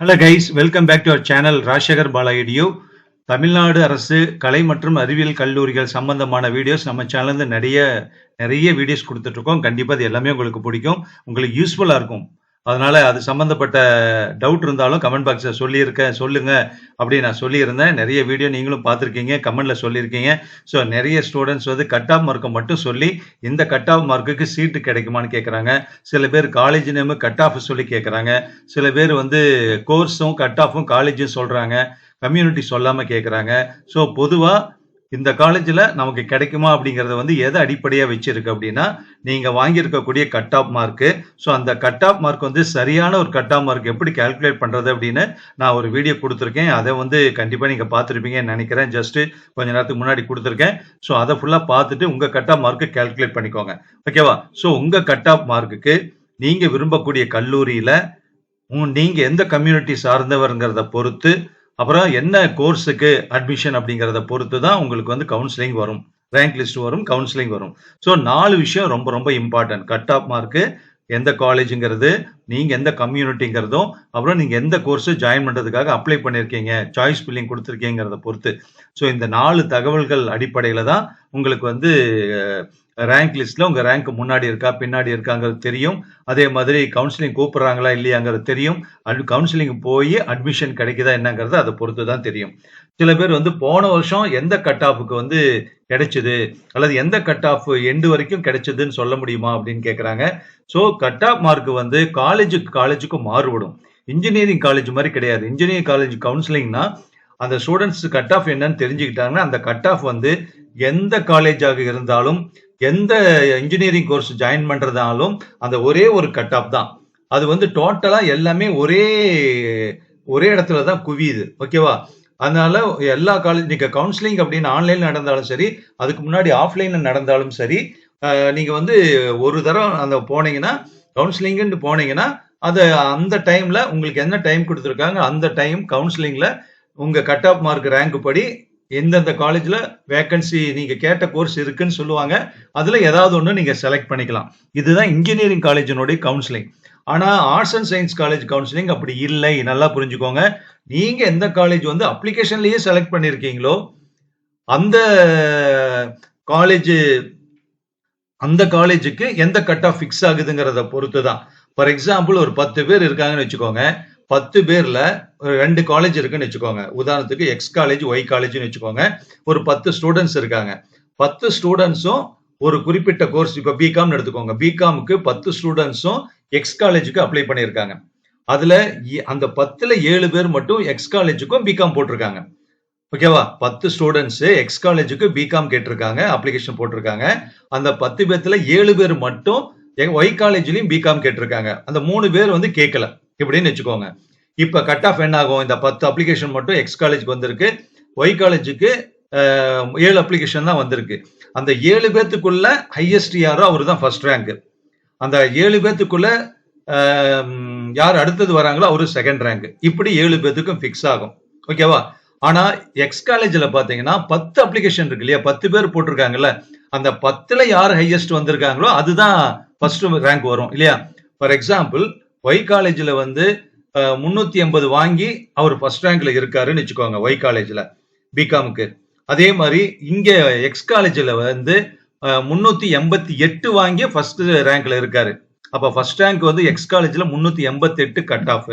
Hello guys welcome back to our channel Rajasekar பாலாயிடியோ Tamil Nadu அரசு கலை மற்றும் அறிவியல் கல்லூரிகள் சம்பந்தமான வீடியோஸ் நம்ம சேனல்ல நிறைய நிறைய வீடியோஸ் கொடுத்துட்ருக்கோம் கண்டிப்பாக அது எல்லாமே உங்களுக்கு பிடிக்கும். உங்களுக்கு யூஸ்ஃபுல்லாக இருக்கும். அதனால அது சம்மந்தப்பட்ட டவுட் இருந்தாலும் கமெண்ட் பாக்ஸில் சொல்லியிருக்கேன் சொல்லுங்க அப்படி நான் சொல்லியிருந்தேன். நிறைய வீடியோ நீங்களும் பார்த்துருக்கீங்க கமெண்ட்ல சொல்லியிருக்கீங்க. ஸோ நிறைய ஸ்டூடெண்ட்ஸ் வந்து கட் ஆஃப் மார்க்கை மட்டும் சொல்லி இந்த கட் ஆஃப் மார்க்குக்கு சீட்டு கிடைக்குமான்னு கேட்குறாங்க சில பேர் காலேஜ் நேமு கட் ஆஃப் சொல்லி கேட்குறாங்க சில பேர் வந்து கோர்ஸும் கட் ஆஃபும் காலேஜும் சொல்கிறாங்க கம்யூனிட்டி சொல்லாமல் கேட்குறாங்க ஸோ பொதுவாக இந்த காலேஜில் நமக்கு கிடைக்குமா அப்படிங்கிறத வந்து எதை அடிப்படையாக வச்சுருக்கு அப்படின்னா நீங்கள் வாங்கியிருக்கக்கூடிய கட் ஆஃப் மார்க்கு ஸோ அந்த கட் ஆஃப் மார்க் வந்து சரியான ஒரு கட் ஆஃப் மார்க் எப்படி கால்குலேட் பண்ணுறது அப்படின்னு நான் ஒரு வீடியோ கொடுத்துருக்கேன். அதை வந்து கண்டிப்பாக நீங்கள் பார்த்துருப்பீங்கன்னு நினைக்கிறேன். ஜஸ்ட்டு கொஞ்ச நேரத்துக்கு முன்னாடி கொடுத்துருக்கேன். ஸோ அதை ஃபுல்லாக பார்த்துட்டு உங்கள் கட் ஆஃப் மார்க்கு கால்குலேட் பண்ணிக்கோங்க. ஓகேவா ஸோ உங்கள் கட் ஆஃப் மார்க்குக்கு நீங்கள் விரும்பக்கூடிய கல்லூரியில் நீங்கள் எந்த கம்யூனிட்டி சார்ந்தவருங்கிறத பொறுத்து அப்புறம் என்ன கோர்ஸுக்கு அட்மிஷன் அப்படிங்கிறத பொறுத்து தான் உங்களுக்கு வந்து கவுன்சிலிங் வரும். ரேங்க் லிஸ்ட் வரும் கவுன்சிலிங் வரும். ஸோ நாலு விஷயம் ரொம்ப ரொம்ப இம்பார்ட்டன்ட் கட் ஆஃப் மார்க்கு எந்த காலேஜுங்கிறது நீங்கள் எந்த கம்யூனிட்டிங்கிறதும் அப்புறம் நீங்கள் எந்த கோர்ஸு ஜாயின் பண்ணுறதுக்காக அப்ளை பண்ணியிருக்கீங்க சாய்ஸ் பில்லிங் கொடுத்துருக்கீங்கிறத பொறுத்து. ஸோ இந்த நாலு தகவல்கள் அடிப்படையில் தான் உங்களுக்கு வந்து ரேங்க் லிஸ்ட்ல உங்க ரேங்க் முன்னாடி இருக்கா பின்னாடி இருக்காங்கிறது தெரியும். அதே மாதிரி கவுன்சிலிங் கூப்பிடுறாங்களா இல்லையாங்கிறது தெரியும். அட் கவுன்சிலிங் போய் அட்மிஷன் கிடைக்குதா என்னங்கிறது அதை பொறுத்து தான் தெரியும். சில பேர் வந்து போன வருஷம் எந்த கட் ஆஃபுக்கு வந்து கிடைச்சது அல்லது எந்த கட் ஆஃப் எண்டு வரைக்கும் கிடைச்சதுன்னு சொல்ல முடியுமா அப்படின்னு கேட்குறாங்க ஸோ கட் ஆஃப் மார்க் வந்து காலேஜுக்கு காலேஜுக்கும் மாறுபடும். இன்ஜினியரிங் காலேஜ் மாதிரி கிடையாது. இன்ஜினியரிங் காலேஜ் கவுன்சிலிங்னா அந்த ஸ்டூடெண்ட்ஸ் கட் ஆஃப் என்னன்னு தெரிஞ்சுக்கிட்டாங்கன்னா அந்த கட் ஆஃப் வந்து எந்த காலேஜாக இருந்தாலும் எந்த இன்ஜினியரிங் கோர்ஸ் ஜாயின் பண்றதாலும் அந்த ஒரே ஒரு கட் ஆஃப் தான். அது வந்து டோட்டலா எல்லாமே ஒரே ஒரே இடத்துல தான் குவியுது. ஓகேவா அதனால எல்லா காலேஜ் நீங்க கவுன்சிலிங் அப்படின்னு ஆன்லைன்ல நடந்தாலும் சரி அதுக்கு முன்னாடி ஆஃப்லைன்ல நடந்தாலும் சரி நீங்க வந்து ஒரு தரம் அந்த போனீங்கன்னா கவுன்சிலிங்னு போனீங்கன்னா அது அந்த டைம்ல உங்களுக்கு என்ன டைம் கொடுத்துருக்காங்க அந்த டைம் கவுன்சிலிங்ல உங்க கட் ஆஃப் மார்க் ரேங்க் படி எந்தெந்த காலேஜில் வேக்கன்சி நீங்கள் கேட்ட கோர்ஸ் இருக்குன்னு சொல்லுவாங்க. அதில் ஏதாவது ஒன்று நீங்கள் செலக்ட் பண்ணிக்கலாம். இதுதான் இன்ஜினியரிங் காலேஜினுடைய கவுன்சிலிங் ஆனால் arts and science college counselling அப்படி இல்லை. நல்லா புரிஞ்சுக்கோங்க. நீங்கள் எந்த காலேஜ் வந்து அப்ளிகேஷன்லேயே செலக்ட் பண்ணியிருக்கீங்களோ அந்த காலேஜ் அந்த காலேஜுக்கு எந்த கட் ஆஃப் ஃபிக்ஸ் ஆகுதுங்கிறத பொறுத்து தான் ஃபார் எக்ஸாம்பிள் ஒரு பத்து பேர் இருக்காங்கன்னு வச்சுக்கோங்க. பத்து பேர்ல ஒரு ரெண்டு காலேஜ் இருக்குன்னு வச்சுக்கோங்க. உதாரணத்துக்கு எக்ஸ் காலேஜ் ஒய் காலேஜ்னு வச்சுக்கோங்க. ஒரு பத்து ஸ்டூடெண்ட்ஸ் இருக்காங்க. பத்து ஸ்டூடெண்ட்ஸும் ஒரு குறிப்பிட்ட கோர்ஸ் இப்போ பிகாம் எடுத்துக்கோங்க. பிகாமுக்கு பத்து ஸ்டூடெண்ட்ஸும் எக்ஸ் காலேஜுக்கு அப்ளை பண்ணியிருக்காங்க. அதுல அந்த பத்துல ஏழு பேர் மட்டும் எக்ஸ் காலேஜுக்கும் பிகாம் போட்டிருக்காங்க. ஓகேவா பத்து ஸ்டூடெண்ட்ஸ் எக்ஸ் காலேஜுக்கு பிகாம் கேட்டிருக்காங்க. அப்ளிகேஷன் போட்டிருக்காங்க. அந்த பத்து பேர்த்துல ஏழு பேர் மட்டும் ஒய் காலேஜ்லயும் பிகாம் கேட்டிருக்காங்க. அந்த மூணு பேர் வந்து கேட்கல இப்படின்னு வச்சுக்கோங்க. இப்போ கட் ஆஃப் என்ன ஆகும்? இந்த பத்து அப்ளிகேஷன் மட்டும் எக்ஸ் காலேஜுக்கு வந்திருக்கு. ஒய் காலேஜுக்கு ஏழு அப்ளிகேஷன் தான் வந்திருக்கு. அந்த ஏழு பேர்த்துக்குள்ள ஹையஸ்ட் யாரோ அவர் தான் ஃபர்ஸ்ட் ரேங்க் அந்த ஏழு பேர்த்துக்குள்ள யார் அடுத்தது வராங்களோ அவரு செகண்ட் ரேங்க் இப்படி ஏழு பேர்த்துக்கும் ஃபிக்ஸ் ஆகும். ஓகேவா ஆனா எக்ஸ் காலேஜ்ல பாத்தீங்கன்னா பத்து அப்ளிகேஷன் இருக்கு இல்லையா? பத்து பேர் போட்டிருக்காங்கல்ல. அந்த பத்துல யார் ஹையஸ்ட் வந்திருக்காங்களோ அதுதான் ஃபர்ஸ்ட் ரேங்க் வரும் இல்லையா? ஃபார் எக்ஸாம்பிள் ஒய் காலேஜில் வந்து முந்நூற்றி எண்பது வாங்கி அவர் ஃபர்ஸ்ட் ரேங்க்ல இருக்காருன்னு வச்சுக்கோங்க ஒய் காலேஜில் பிகாமுக்கு அதே மாதிரி இங்கே எக்ஸ் காலேஜில் வந்து முந்நூற்றி எண்பத்தி எட்டு வாங்கி ஃபர்ஸ்ட் ரேங்க்ல இருக்காரு. அப்போ ஃபர்ஸ்ட் ரேங்க் வந்து எக்ஸ் காலேஜில் முந்நூற்றி எண்பத்தி எட்டு கட் ஆஃப்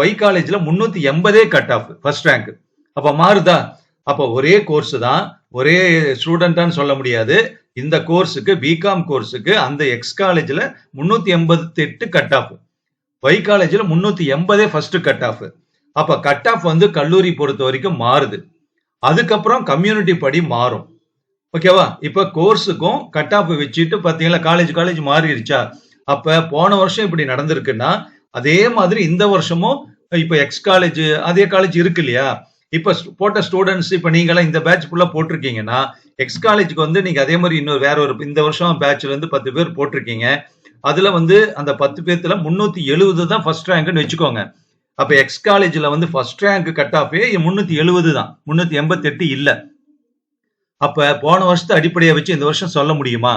ஒய் காலேஜில் முந்நூற்றி எண்பதே கட் ஆஃப் ஃபர்ஸ்ட் ரேங்க் அப்போ மாறுதா? அப்போ ஒரே கோர்ஸ் தான் ஒரே ஸ்டூடெண்டான்னு சொல்ல முடியாது. இந்த கோர்ஸுக்கு பிகாம் கோர்ஸுக்கு அந்த எக்ஸ் காலேஜில் முந்நூற்றி எண்பத்தி எட்டு கட் ஆஃப் ஒய் காலேஜில் முந்நூற்றி எண்பதே ஃபர்ஸ்ட் கட் ஆஃப் அப்போ கட் ஆஃப் வந்து கல்லூரி பொறுத்த வரைக்கும் மாறுது. அதுக்கப்புறம் கம்யூனிட்டி படி மாறும். ஓகேவா இப்போ கோர்ஸுக்கும் கட் ஆஃப் வச்சுட்டு பார்த்தீங்களா காலேஜ் காலேஜ் மாறிடுச்சா? அப்போ போன வருஷம் இப்படி நடந்திருக்குன்னா அதே மாதிரி இந்த வருஷமும் இப்போ எக்ஸ் காலேஜ் அதே காலேஜ் இருக்கு இல்லையா? இப்ப போட்ட ஸ்டூடெண்ட்ஸ் இப்ப நீங்களாம் இந்த பேட்ச் ஃபுல்லா போட்டிருக்கீங்கன்னா எக்ஸ் காலேஜுக்கு வந்து நீங்க அதே மாதிரி இன்னொரு வேற ஒரு இந்த வருஷம் பேட்ச்ல இருந்து பத்து பேர் போட்டிருக்கீங்க. அதுல வந்து அந்த பத்து பேர்த்துல முன்னூத்தி எழுபது தான் ஃபர்ஸ்ட் ரேங்க்னு வச்சுக்கோங்க. அப்ப எக்ஸ் காலேஜ்ல வந்து ஃபர்ஸ்ட் ரேங்க் கட் ஆஃபே முன்னூத்தி எழுபது தான். முன்னூத்தி எண்பத்தி எட்டு இல்ல. அப்ப போன வருஷத்தை அடிப்படையை வச்சு இந்த வருஷம் சொல்ல முடியுமா?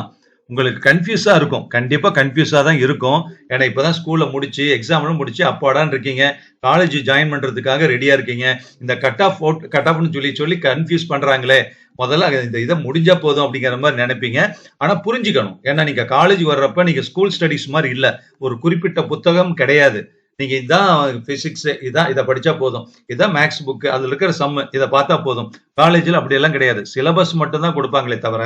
உங்களுக்கு கன்ஃபியூஸாக இருக்கும். கண்டிப்பாக கன்ஃபியூஸாக தான் இருக்கும். ஏன்னா இப்பதான் ஸ்கூலில் முடிச்சு எக்ஸாம்லாம் முடிச்சு அப்பாடான்னு இருக்கீங்க. காலேஜ் ஜாயின் பண்ணுறதுக்காக ரெடியாக இருக்கீங்க. இந்த கட் ஆஃப் கட் ஆஃப்னு சொல்லி சொல்லி கன்ஃபியூஸ் பண்ணுறாங்களே முதல்ல இந்த இதை முடிஞ்சால் போதும் அப்படிங்கிற மாதிரி நினைப்பீங்க. ஆனால் புரிஞ்சுக்கணும். ஏன்னா நீங்கள் காலேஜ் வர்றப்ப நீங்கள் ஸ்கூல் ஸ்டடிஸ் மாதிரி இல்லை. ஒரு குறிப்பிட்ட புத்தகம் கிடையாது. நீங்கள் இதான் ஃபிசிக்ஸ் இதான் இதை படித்தா போதும். இதான் மேக்ஸ் புக்கு அதில் இருக்கிற சம்மு இதை பார்த்தா போதும். காலேஜில் அப்படியெல்லாம் கிடையாது. சிலபஸ் மட்டும்தான் கொடுப்பாங்களே தவிர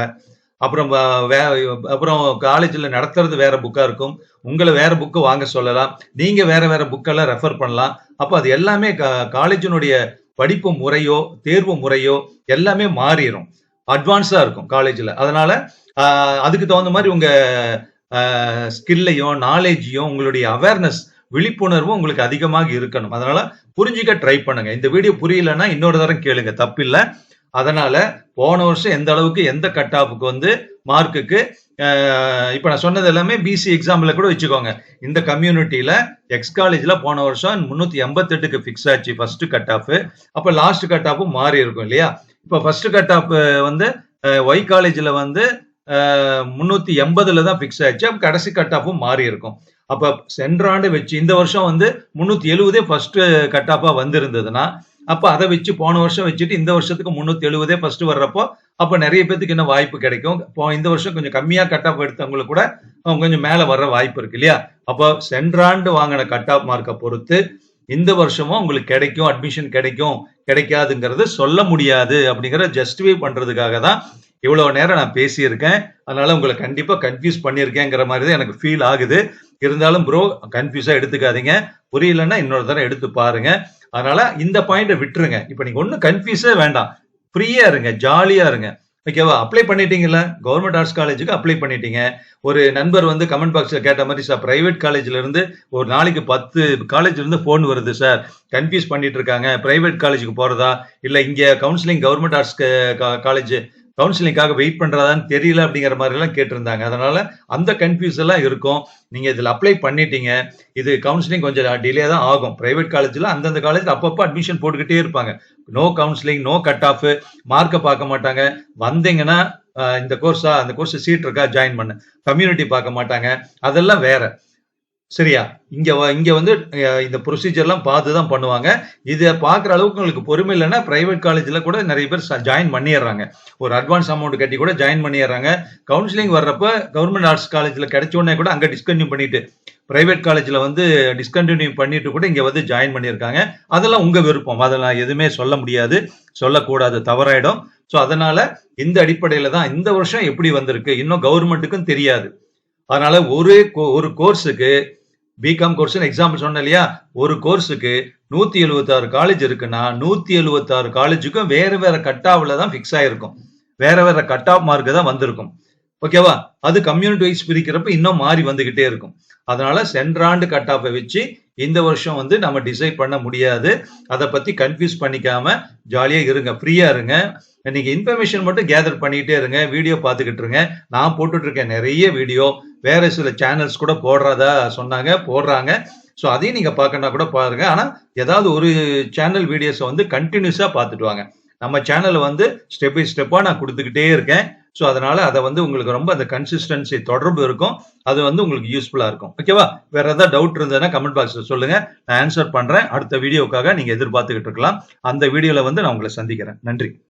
அப்புறம் வே- அப்புறம் காலேஜில் நடத்துறது வேற புக்காக இருக்கும். உங்களை வேற புக்கு வாங்க சொல்லலாம். நீங்கள் வேற வேற புக்கெல்லாம் ரெஃபர் பண்ணலாம். அப்போ அது எல்லாமே காலேஜினுடைய படிப்பு முறையோ தேர்வு முறையோ எல்லாமே மாறிடும் அட்வான்ஸாக இருக்கும் காலேஜில் அதனால அதுக்கு தகுந்த மாதிரி உங்கள் ஸ்கில்லையும் நாலேஜையும் உங்களுடைய அவேர்னஸ் விழிப்புணர்வும் உங்களுக்கு அதிகமாக இருக்கணும். அதனால புரிஞ்சுக்க ட்ரை பண்ணுங்க. இந்த வீடியோ புரியலன்னா இன்னொரு தரம் கேளுங்க. தப்பில்லை. அதனால போன வருஷம் எந்த அளவுக்கு எந்த கட் ஆஃபுக்கு வந்து மார்க்குக்கு இப்போ நான் சொன்னது எல்லாமே பிசி எக்ஸாம்ல கூட வச்சுக்கோங்க. இந்த கம்யூனிட்டியில எக்ஸ் காலேஜ்ல போன வருஷம் முன்னூத்தி எண்பத்தெட்டுக்கு ஃபிக்ஸ் ஆச்சு ஃபர்ஸ்ட் கட் ஆஃப் அப்போ லாஸ்ட் கட் ஆஃபும் மாறி இருக்கும் இல்லையா? இப்போ ஃபர்ஸ்ட் கட் ஆஃப் வந்து ஒய் காலேஜ்ல வந்து முன்னூத்தி எண்பதுல தான் ஃபிக்ஸ் ஆச்சு. அப்போ கடைசி கட் ஆஃபும் மாறி இருக்கும். அப்ப சென்ற ஆண்டு வச்சு இந்த வருஷம் வந்து முன்னூத்தி எழுபதே ஃபர்ஸ்ட் கட் ஆஃபா வந்திருந்ததுன்னா அப்ப அதை வச்சு போன வருஷம் வச்சுட்டு இந்த வருஷத்துக்கு முன்னூத்தி எழுபதே ஃபர்ஸ்ட் வர்றப்போ அப்ப நிறைய பேத்துக்கு இன்னும் வாய்ப்பு கிடைக்கும். இப்போ இந்த வருஷம் கொஞ்சம் கம்மியா கட் ஆஃப் எடுத்தவங்களுக்கு கூட அவங்க கொஞ்சம் மேல வர்ற வாய்ப்பு இருக்கு இல்லையா? அப்போ சென்றாண்டு வாங்கின கட் ஆஃப் மார்க்கை பொறுத்து இந்த வருஷமும் உங்களுக்கு கிடைக்கும் அட்மிஷன் கிடைக்கும் கிடைக்காதுங்கிறது சொல்ல முடியாது அப்படிங்கிற ஜஸ்டிஃபை பண்றதுக்காக தான் இவ்வளவு நேரம் நான் பேசியிருக்கேன். அதனால உங்களை கண்டிப்பா கன்ஃபியூஸ் பண்ணியிருக்கேங்கிற மாதிரி தான் எனக்கு ஃபீல் ஆகுது. இருந்தாலும் ப்ரோ கன்ஃபியூஸா எடுத்துக்காதீங்க. புரியலன்னா இன்னொரு தடவை எடுத்து பாருங்க. அதனால இந்த பாயிண்ட விட்டுருங்க. இப்போ நீங்க ஒன்றும் கன்ஃபியூஸே வேண்டாம். ஃப்ரீயா இருங்க ஜாலியா இருங்க. ஓகேவா அப்ளை பண்ணிட்டீங்கல்ல? கவர்மெண்ட் ஆர்ட்ஸ் காலேஜுக்கு அப்ளை பண்ணிட்டீங்க. ஒரு நண்பர் வந்து கமெண்ட் பாக்ஸில் கேட்ட மாதிரி சார் பிரைவேட் காலேஜ்ல இருந்து ஒரு நாளைக்கு பத்து காலேஜ்ல இருந்து ஃபோன் வருது சார் கன்ஃபியூஸ் பண்ணிட்டு இருக்காங்க. பிரைவேட் காலேஜுக்கு போறதா? இல்லை இங்கே கவுன்சிலிங் கவர்மெண்ட் ஆர்ட்ஸ் காலேஜ் கவுன்சிலிங்காக வெயிட் பண்ணுறதான்னு தெரியல அப்படிங்கிற மாதிரிலாம் கேட்டிருந்தாங்க. அதனால் அந்த கன்ஃபியூஸ் எல்லாம் இருக்கும். நீங்கள் இதில் அப்ளை பண்ணிட்டீங்க. இது கவுன்சிலிங் கொஞ்சம் டிலே தான் ஆகும். ப்ரைவேட் காலேஜில் அந்தந்த காலேஜில் அப்பப்போ அட்மிஷன் போட்டுக்கிட்டே இருப்பாங்க. No counselling no cut off மார்க்கை பார்க்க மாட்டாங்க. வந்தீங்கன்னா இந்த கோர்ஸா அந்த கோர்ஸ் சீட் இருக்கா ஜாயின் பண்ண. கம்யூனிட்டி பார்க்க மாட்டாங்க. அதெல்லாம் வேற. சரியா? இங்க வ- இங்க வந்து இந்த ப்ரொசீஜர்லாம் பார்த்து தான் பண்ணுவாங்க. இதை பார்க்குற அளவுக்கு உங்களுக்கு பொறுமை இல்லைன்னா பிரைவேட் காலேஜில் கூட நிறைய பேர் ஜாயின் பண்ணிடுறாங்க. ஒரு அட்வான்ஸ் அமௌண்ட் கட்டி கூட ஜாயின் பண்ணிடுறாங்க. கவுன்சிலிங் வர்றப்ப கவர்மெண்ட் ஆர்ட்ஸ் காலேஜில் கிடைச்ச உடனே கூட அங்கே டிஸ்கன்டினியூ பண்ணிட்டு பிரைவேட் காலேஜில் வந்து டிஸ்கண்டினியூ பண்ணிட்டு கூட இங்கே வந்து ஜாயின் பண்ணியிருக்காங்க. அதெல்லாம் உங்கள் விருப்பம். அதெல்லாம் எதுவுமே சொல்ல முடியாது. சொல்லக்கூடாது. தவறாயிடும். ஸோ அதனால இந்த அடிப்படையில் தான் இந்த வருஷம் எப்படி வந்திருக்கு? இன்னும் கவர்மெண்ட்டுக்கும் தெரியாது. அதனால ஒரு கோ- ஒரு கோர்ஸுக்கு பிகாம் கோர்ஸ் எக்ஸாம்பிள் சொன்னேன் இல்லையா? ஒரு கோர்ஸுக்கு நூத்தி எழுபத்தாறு காலேஜ் இருக்குன்னா நூத்தி எழுபத்தாறு காலேஜுக்கும் வேற வேற கட்டாவில் தான் ஃபிக்ஸ் ஆயிருக்கும். வேற வேற கட் ஆஃப் மார்க் தான் வந்திருக்கும். ஓகேவா அது கம்யூனிட்டி வைஸ் பிரிக்கிறப்ப இன்னும் மாறி வந்துகிட்டே இருக்கும். அதனால சென்ற ஆண்டு கட் ஆஃபை வச்சு இந்த வருஷம் வந்து நம்ம டிசைட் பண்ண முடியாது. அதை பத்தி கன்ஃபியூஸ் பண்ணிக்காம ஜாலியா இருங்க ஃப்ரீயா இருங்க. நீங்க இன்ஃபர்மேஷன் மட்டும் கேதர் பண்ணிக்கிட்டே இருங்க வீடியோ பார்த்துக்கிட்டு இருங்க. நான் போட்டுட்டு இருக்கேன் நிறைய வீடியோ வேற சில சேனல்ஸ் கூட போடுறதா சொன்னாங்க போடுறாங்க. ஸோ அதையும் நீங்கள் பார்க்கணும்னா கூட பாருங்க. ஆனால் ஏதாவது ஒரு சேனல் வீடியோஸை வந்து கண்டினியூஸாக பார்த்துட்டு வாங்க. நம்ம சேனலை வந்து ஸ்டெப் பை ஸ்டெப்பாக நான் கொடுத்துக்கிட்டே இருக்கேன். ஸோ அதனால அதை வந்து உங்களுக்கு ரொம்ப அந்த கன்சிஸ்டன்சி தொடர்பு இருக்கும். அது வந்து உங்களுக்கு யூஸ்ஃபுல்லாக இருக்கும். ஓகேவா வேற ஏதாவது டவுட் இருந்ததுன்னா கமெண்ட் பாக்ஸில் சொல்லுங்க. நான் ஆன்சர் பண்ணுறேன் அடுத்த வீடியோக்காக நீங்கள் எதிர்பார்த்துக்கிட்டு இருக்கலாம். அந்த வீடியோவில் வந்து நான் உங்களை சந்திக்கிறேன். நன்றி.